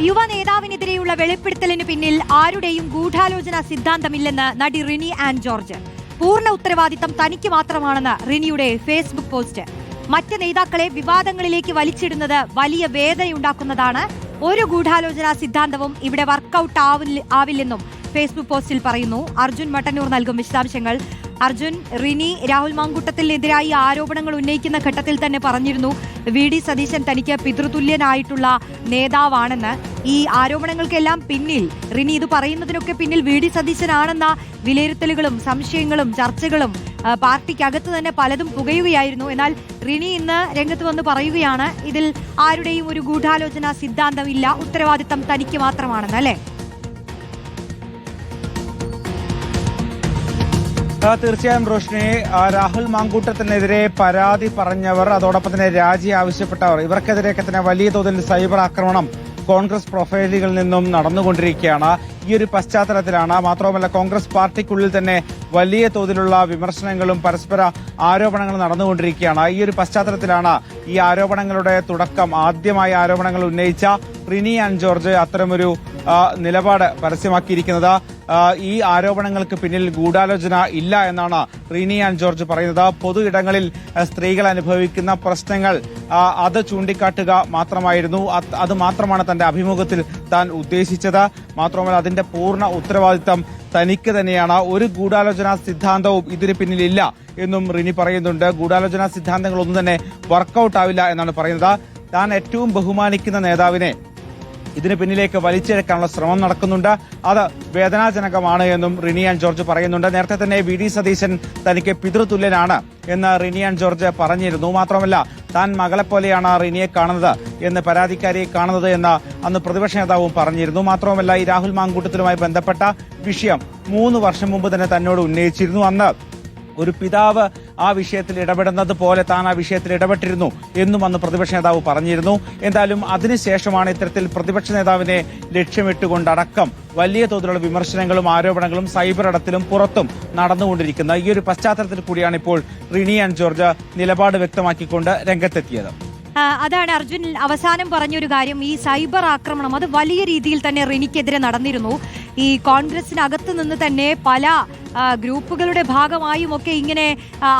യുവ നേതാവിനെതിരെയുള്ള വെളിപ്പെടുത്തലിന് പിന്നിൽ ആരുടെയും ഗൂഢാലോചന സിദ്ധാന്തമില്ലെന്ന് നടി റിനി ആൻഡ് ജോർജ്. പൂർണ ഉത്തരവാദിത്തം തനിക്ക് മാത്രമാണെന്ന് റിനിയുടെ ഫേസ്ബുക്ക് പോസ്റ്റ്. മറ്റ് നേതാക്കളെ വിവാദങ്ങളിലേക്ക് വലിച്ചിടുന്നത് വലിയ വേദനയുണ്ടാക്കുന്നതാണ്. ഒരു ഗൂഢാലോചന സിദ്ധാന്തവും ഇവിടെ വർക്കൗട്ട് ആവില്ലെന്നും ഫേസ്ബുക്ക് പോസ്റ്റിൽ പറയുന്നു. അർജുൻ മട്ടന്നൂർ നൽകും വിശദാംശങ്ങൾ. അർജുൻ റിനി രാഹുൽ മാങ്കുട്ടത്തിനെതിരായി ആരോപണങ്ങൾ ഉന്നയിക്കുന്ന ഘട്ടത്തിൽ തന്നെ പറഞ്ഞിരുന്നു. വി ഡി സതീശൻ തനിക്ക് പിതൃതുല്യനായിട്ടുള്ള നേതാവാണെന്ന്. ഈ ആരോപണങ്ങൾക്കെല്ലാം പിന്നിൽ റിനി ഇത് പറയുന്നതിനൊക്കെ പിന്നിൽ വി ഡി സതീശനാണെന്ന വിലയിരുത്തലുകളും സംശയങ്ങളും ചർച്ചകളും പാർട്ടിക്കകത്ത് തന്നെ പലതും പുകയുകയായിരുന്നു. എന്നാൽ റിനി ഇന്ന് രംഗത്ത് വന്ന് പറയുകയാണ് ഇതിൽ ആരുടെയും ഒരു ഗൂഢാലോചന സിദ്ധാന്തമില്ല ഉത്തരവാദിത്തം തനിക്ക് മാത്രമാണെന്ന് അല്ലേ? തീർച്ചയായും റോഷ്നി രാഹുൽ മാങ്കൂട്ടത്തിനെതിരെ പരാതി പറഞ്ഞവർ അതോടൊപ്പം തന്നെ രാജി ആവശ്യപ്പെട്ടവർ ഇവർക്കെതിരെയൊക്കെ തന്നെ വലിയ തോതിൽ സൈബർ ആക്രമണം കോൺഗ്രസ് പ്രൊഫൈലുകളിൽ നിന്നും നടന്നുകൊണ്ടിരിക്കുകയാണ്. ഈ ഒരു പശ്ചാത്തലത്തിലാണ് മാത്രവുമല്ല കോൺഗ്രസ് പാർട്ടിക്കുള്ളിൽ തന്നെ വലിയ തോതിലുള്ള വിമർശനങ്ങളും പരസ്പര ആരോപണങ്ങളും നടന്നുകൊണ്ടിരിക്കുകയാണ്. ഈ ഒരു പശ്ചാത്തലത്തിലാണ് ഈ ആരോപണങ്ങളുടെ തുടക്കം. ആദ്യമായി ആരോപണങ്ങൾ ഉന്നയിച്ച റിനി ആൻഡ് ജോർജ് അത്തരമൊരു നിലപാട് പരസ്യമാക്കിയിരിക്കുന്നത്. ഈ ആരോപണങ്ങൾക്ക് പിന്നിൽ ഗൂഢാലോചന ഇല്ല എന്നാണ് റീനി ആൻഡ് ജോർജ് പറയുന്നത്. പൊതു ഇടങ്ങളിൽ സ്ത്രീകൾ അനുഭവിക്കുന്ന പ്രശ്നങ്ങൾ അത് ചൂണ്ടിക്കാട്ടുക മാത്രമായിരുന്നു. അത് മാത്രമാണ് തന്റെ അഭിമുഖത്തിൽ താൻ ഉദ്ദേശിച്ചത്. മാത്രമല്ല അതിന്റെ പൂർണ ഉത്തരവാദിത്തം തനിക്ക് തന്നെയാണ്. ഒരു ഗൂഢാലോചന സിദ്ധാന്തവും ഇതിന് പിന്നിലില്ല എന്നും റിനി പറയുന്നുണ്ട്. ഗൂഢാലോചന സിദ്ധാന്തങ്ങളൊന്നും തന്നെ വർക്കൗട്ട് ആവില്ല എന്നാണ് പറയുന്നത്. താൻ ഏറ്റവും ബഹുമാനിക്കുന്ന നേതാവിനെ ഇതിന് പിന്നിലേക്ക് വലിച്ചിഴക്കാനുള്ള ശ്രമം നടക്കുന്നുണ്ട്. അത് വേദനാജനകമാണ് എന്നും റിനിയാൻ ജോർജ് പറയുന്നുണ്ട്. നേരത്തെ തന്നെ വി ഡി സതീശൻ തനിക്ക് പിതൃതുല്യനാണ് എന്ന് റിനിയാൻ ജോർജ് പറഞ്ഞിരുന്നു. മാത്രമല്ല താൻ മകളെ പോലെയാണ് റിനിയെ കാണുന്നത് എന്ന് പരാതിക്കാരിയെ കാണുന്നത് എന്ന് അന്ന് പ്രതിപക്ഷ നേതാവും പറഞ്ഞിരുന്നു. മാത്രവുമല്ല ഈ രാഹുൽ മാങ്കൂട്ടത്തിലുമായി ബന്ധപ്പെട്ട വിഷയം മൂന്ന് വർഷം മുമ്പ് തന്നെ തന്നോട് ഉന്നയിച്ചിരുന്നു. അന്ന് ഒരു പിതാവ് ആ വിഷയത്തിൽ ഇടപെടുന്നത് പോലെ താൻ ആ വിഷയത്തിൽ ഇടപെട്ടിരുന്നു എന്നും അന്ന് പ്രതിപക്ഷ നേതാവ് പറഞ്ഞിരുന്നു. എന്തായാലും അതിനുശേഷമാണ് ഇത്തരത്തിൽ പ്രതിപക്ഷ നേതാവിനെ ലക്ഷ്യമിട്ടുകൊണ്ടടക്കം വലിയ തോതിലുള്ള വിമർശനങ്ങളും ആരോപണങ്ങളും സൈബർ ഇടത്തിലും പുറത്തും നടന്നുകൊണ്ടിരിക്കുന്നത് ഈ ഒരു പശ്ചാത്തലത്തിൽ കൂടിയാണ് ഇപ്പോൾ റിനി ആൻഡ് ജോർജ് നിലപാട് വ്യക്തമാക്കിക്കൊണ്ട് രംഗത്തെത്തിയത്. അതാണ് അർജുൻ അവസാനം പറഞ്ഞൊരു കാര്യം ഈ സൈബർ ആക്രമണം അത് വലിയ രീതിയിൽ തന്നെ റിനിക്കെതിരെ നടന്നിരുന്നു. ഈ കോൺഗ്രസിനകത്ത് നിന്ന് തന്നെ പല ഗ്രൂപ്പുകളുടെ ഭാഗമായും ഒക്കെ ഇങ്ങനെ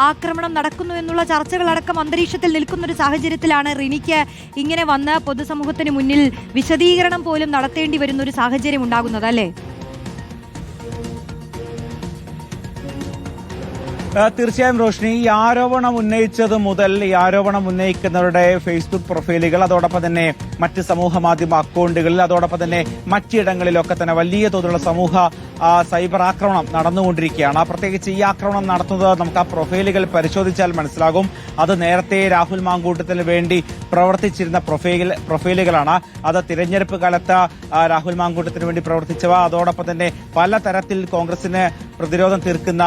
ആക്രമണം നടക്കുന്നു എന്നുള്ള ചർച്ചകളടക്കം അന്തരീക്ഷത്തിൽ നിൽക്കുന്ന ഒരു സാഹചര്യത്തിലാണ് റിനിക്ക് ഇങ്ങനെ വന്ന് പൊതുസമൂഹത്തിന് മുന്നിൽ വിശദീകരണം പോലും നടത്തേണ്ടി വരുന്ന ഒരു സാഹചര്യം ഉണ്ടാകുന്നത് അല്ലേ? തീർച്ചയായും റോഷ്നി ഈ ആരോപണം ഉന്നയിച്ചത് മുതൽ ഈ ആരോപണം ഉന്നയിക്കുന്നവരുടെ ഫേസ്ബുക്ക് പ്രൊഫൈലുകൾ അതോടൊപ്പം തന്നെ മറ്റ് സമൂഹ മാധ്യമ അക്കൗണ്ടുകളിൽ അതോടൊപ്പം തന്നെ മറ്റിടങ്ങളിലൊക്കെ തന്നെ വലിയ തോതിലുള്ള സമൂഹ സൈബർ ആക്രമണം നടന്നുകൊണ്ടിരിക്കുകയാണ്. പ്രത്യേകിച്ച് ഈ ആക്രമണം നടത്തുന്നത് നമുക്ക് ആ പ്രൊഫൈലുകൾ പരിശോധിച്ചാൽ മനസ്സിലാകും. അത് നേരത്തെ രാഹുൽ മാങ്കൂട്ടത്തിന് വേണ്ടി പ്രവർത്തിച്ചിരുന്ന പ്രൊഫൈൽ പ്രൊഫൈലുകളാണ്. അത് തിരഞ്ഞെടുപ്പ് കാലത്ത് രാഹുൽ മാങ്കൂട്ടത്തിന് വേണ്ടി പ്രവർത്തിച്ചവ. അതോടൊപ്പം തന്നെ പലതരത്തിൽ കോൺഗ്രസിന് പ്രതിരോധം തീർക്കുന്ന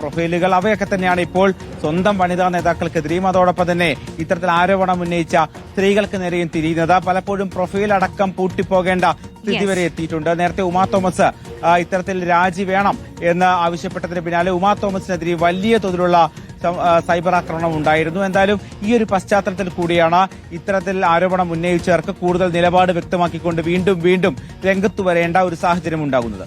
പ്രൊഫൈലുകൾ അവയൊക്കെ തന്നെയാണ് ഇപ്പോൾ സ്വന്തം വനിതാ നേതാക്കൾക്കെതിരെയും അതോടൊപ്പം തന്നെ ഇത്തരത്തിൽ ആരോപണം ഉന്നയിച്ച സ്ത്രീകൾക്ക് നേരെയും തിരിയുന്നത്. പലപ്പോഴും പ്രൊഫൈൽ അടക്കം പൂട്ടിപ്പോകേണ്ട സ്ഥിതി വരെ എത്തിയിട്ടുണ്ട്. നേരത്തെ ഉമാ തോമസ് ഇത്തരത്തിൽ രാജി വേണം എന്ന് ആവശ്യപ്പെട്ടതിന് പിന്നാലെ ഉമാ തോമസിനെതിരെ വലിയ തോതിലുള്ള സൈബർ ആക്രമണം ഉണ്ടായിരുന്നു. എന്തായാലും ഈ ഒരു പശ്ചാത്തലത്തിൽ കൂടിയാണ് ഇത്തരത്തിൽ ആരോപണം ഉന്നയിച്ചവർക്ക് കൂടുതൽ നിലപാട് വ്യക്തമാക്കിക്കൊണ്ട് വീണ്ടും വീണ്ടും രംഗത്ത് വരേണ്ട ഒരു സാഹചര്യം ഉണ്ടാകുന്നത്.